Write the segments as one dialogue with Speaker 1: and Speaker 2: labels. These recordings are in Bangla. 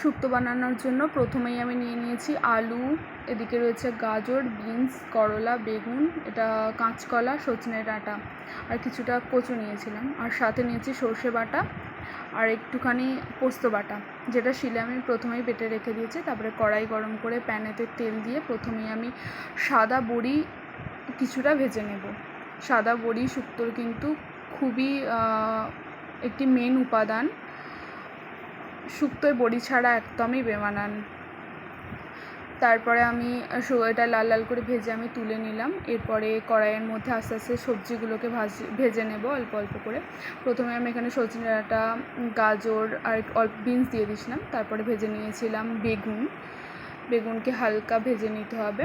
Speaker 1: শুক্তো বানানোর জন্য প্রথমেই আমি নিয়ে নিয়েছি আলু, এদিকে রয়েছে গাজর, বিনস, করলা, বেগুন, এটা কাঁচকলা, সজনে ডাঁটা আর কিছুটা কচু নিয়েছিলাম আর সাথে নিয়েছি সর্ষে বাটা আর একটুখানি পোস্ত বাটা, যেটা শিলে আমি প্রথমেই বেটে রেখে দিয়েছি, তারপরে কড়াই গরম করে প্যানেতে তেল দিয়ে প্রথমেই আমি সাদা বড়ি কিছুটা ভেজে নেব। সাদা বড়ি শুক্তোর কিন্তু খুবই একটি মেন উপাদান। শুক্তোয় বড়ি ছাড়া একদমই বেমানান। তারপরে আমি এটা লাল লাল করে ভেজে আমি তুলে নিলাম। এরপরে কড়াইয়ের মধ্যে আস্তে আস্তে সবজিগুলোকে ভাজি, ভেজে নেব অল্প অল্প করে। প্রথমে আমি এখানে সজনে ডাঁটা, গাজর আর অল্প বিনস দিয়ে দিয়েছিলাম। তারপরে ভেজে নিয়েছিলাম বেগুন। বেগুনকে হালকা ভেজে নিতে হবে।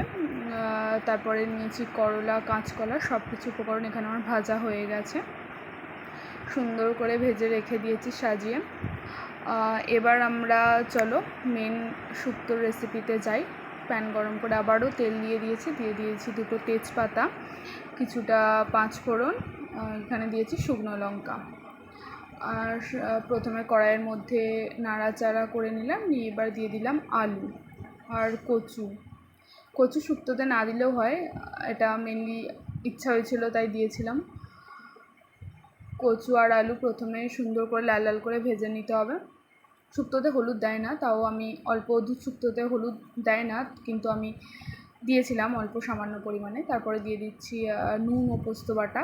Speaker 1: তারপরে নিয়েছি করলা, কাঁচকলা সব কিছু উপকরণ এখানে আমার ভাজা হয়ে গেছে। সুন্দর করে ভেজে রেখে দিয়েছি, সাজিয়ে। এবার আমরা, চলো মেন শুক্তোর রেসিপিতে যাই। প্যান গরম করে আবারও তেল দিয়ে দিয়েছি। দিয়ে দিয়েছি দুটো তেজপাতা, কিছুটা পাঁচ ফোড়ন এখানে দিয়েছি শুকনো লঙ্কা। আর প্রথমে কড়াইয়ের মধ্যে নাড়াচাড়া করে নিলাম, নিয়ে এবার দিয়ে দিলাম আলু আর কচু। কচু শুক্তোতে না দিলেও হয়, এটা মেনলি ইচ্ছা হয়েছিল, তাই দিয়েছিলাম। কচু আর আলু প্রথমে সুন্দর করে লাল লাল করে ভেজে নিতে হবে। শুক্তোতে হলুদ দেয় না, তাও আমি অল্প শুক্তোতে হলুদ দেয় না, কিন্তু আমি দিয়েছিলাম অল্প সামান্য পরিমাণে। তারপরে দিয়ে দিচ্ছি নুন ও পোস্ত বাটা।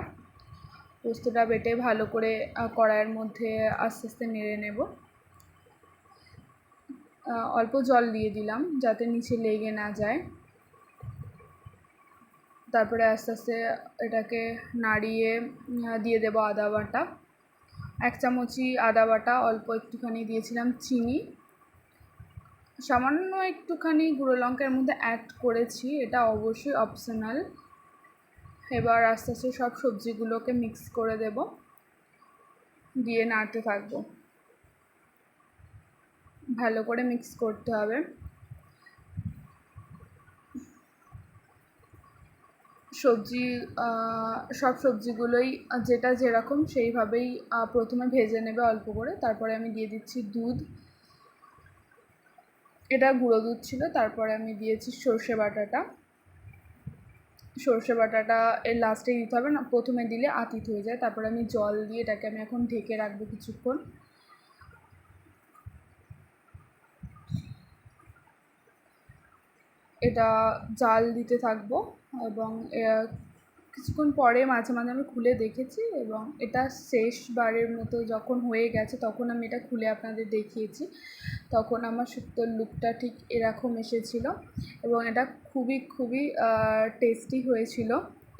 Speaker 1: পোস্তটা বেটে ভালো করে কড়াইয়ের মধ্যে আস্তে আস্তে নেড়ে নেব। অল্প জল দিয়ে দিলাম যাতে নিচে লেগে না যায়। তারপরে আস্তে আস্তে এটাকে নাড়িয়ে দিয়ে দেবো আদা বাটা। এক চামচি আদা বাটা, অল্প একটুখানি দিয়েছিলাম চিনি। সামান্য একটুখানি গুঁড়ো লঙ্কার মধ্যে অ্যাড করেছি, এটা অবশ্যই অপশনাল এবার আস্তে আস্তে সব সবজিগুলোকে মিক্স করে দেব, দিয়ে নাড়তে থাকব। ভালো করে মিক্স করতে হবে। সবজি সব সবজিগুলোই যেটা যেরকম সেইভাবেই প্রথমে ভেজে নেবে অল্প করে। তারপরে আমি দিয়ে দিচ্ছি দুধ। এটা গুঁড়ো দুধ ছিল, তারপরে আমি দিয়েছি সর্ষে বাটাটা। সর্ষে বাটাটা এর লাস্টেই দিতে হবে না, প্রথমে দিলে আতিত হয়ে যায়। তারপরে আমি জল দিয়ে এটাকে আমি এখন ঢেকে রাখব কিছুক্ষণ। এটা জাল দিতে থাকব। এবং কিছুক্ষণ পরে মাঝে মাঝে আমি খুলে দেখেছি এবং এটা শেষবারের মতো যখন হয়ে গেছে তখন আমি এটা খুলে আপনাদের দেখিয়েছি। তখন আমার শুক্তোর লুকটা ঠিক এরকম এসেছিল এবং এটা খুবই খুবই টেস্টি হয়েছিল।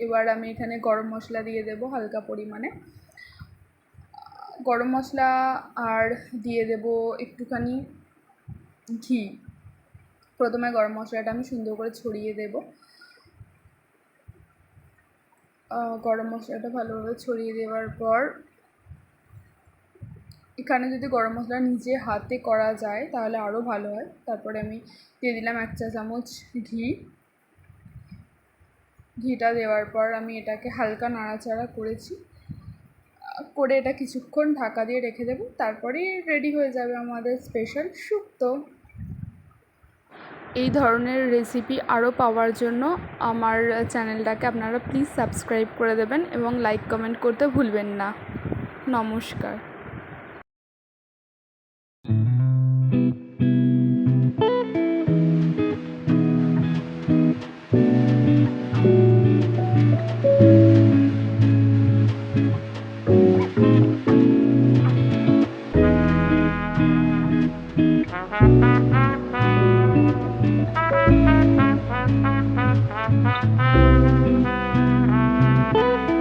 Speaker 1: এবার আমি এখানে গরম মশলা দিয়ে দেবো হালকা পরিমাণে। গরম মশলা আর দিয়ে দেবো একটুখানি ঘি। প্রথমে গরম মশলাটা আমি সুন্দর করে ছড়িয়ে দেব। গরম মশলাটা ভালোভাবে ছড়িয়ে দেওয়ার পর, এখানে যদি গরম মশলা নিজে হাতে করা যায় তাহলে আরও ভালো হয়। তারপরে আমি দিয়ে দিলাম এক চা চামচ ঘি। ঘিটা দেওয়ার পর আমি এটাকে হালকা নাড়াচাড়া করেছি। করে এটা কিছুক্ষণ ঢাকা দিয়ে রেখে দেবো। তারপরেই রেডি হয়ে যাবে আমাদের স্পেশাল শুক্তো এই ধরনের রেসিপি আরও পাওয়ার জন্য আমার চ্যানেলটাকে আপনারা প্লিজ সাবস্ক্রাইব করে দেবেন এবং লাইক কমেন্ট করতে ভুলবেন না। নমস্কার। Thank you.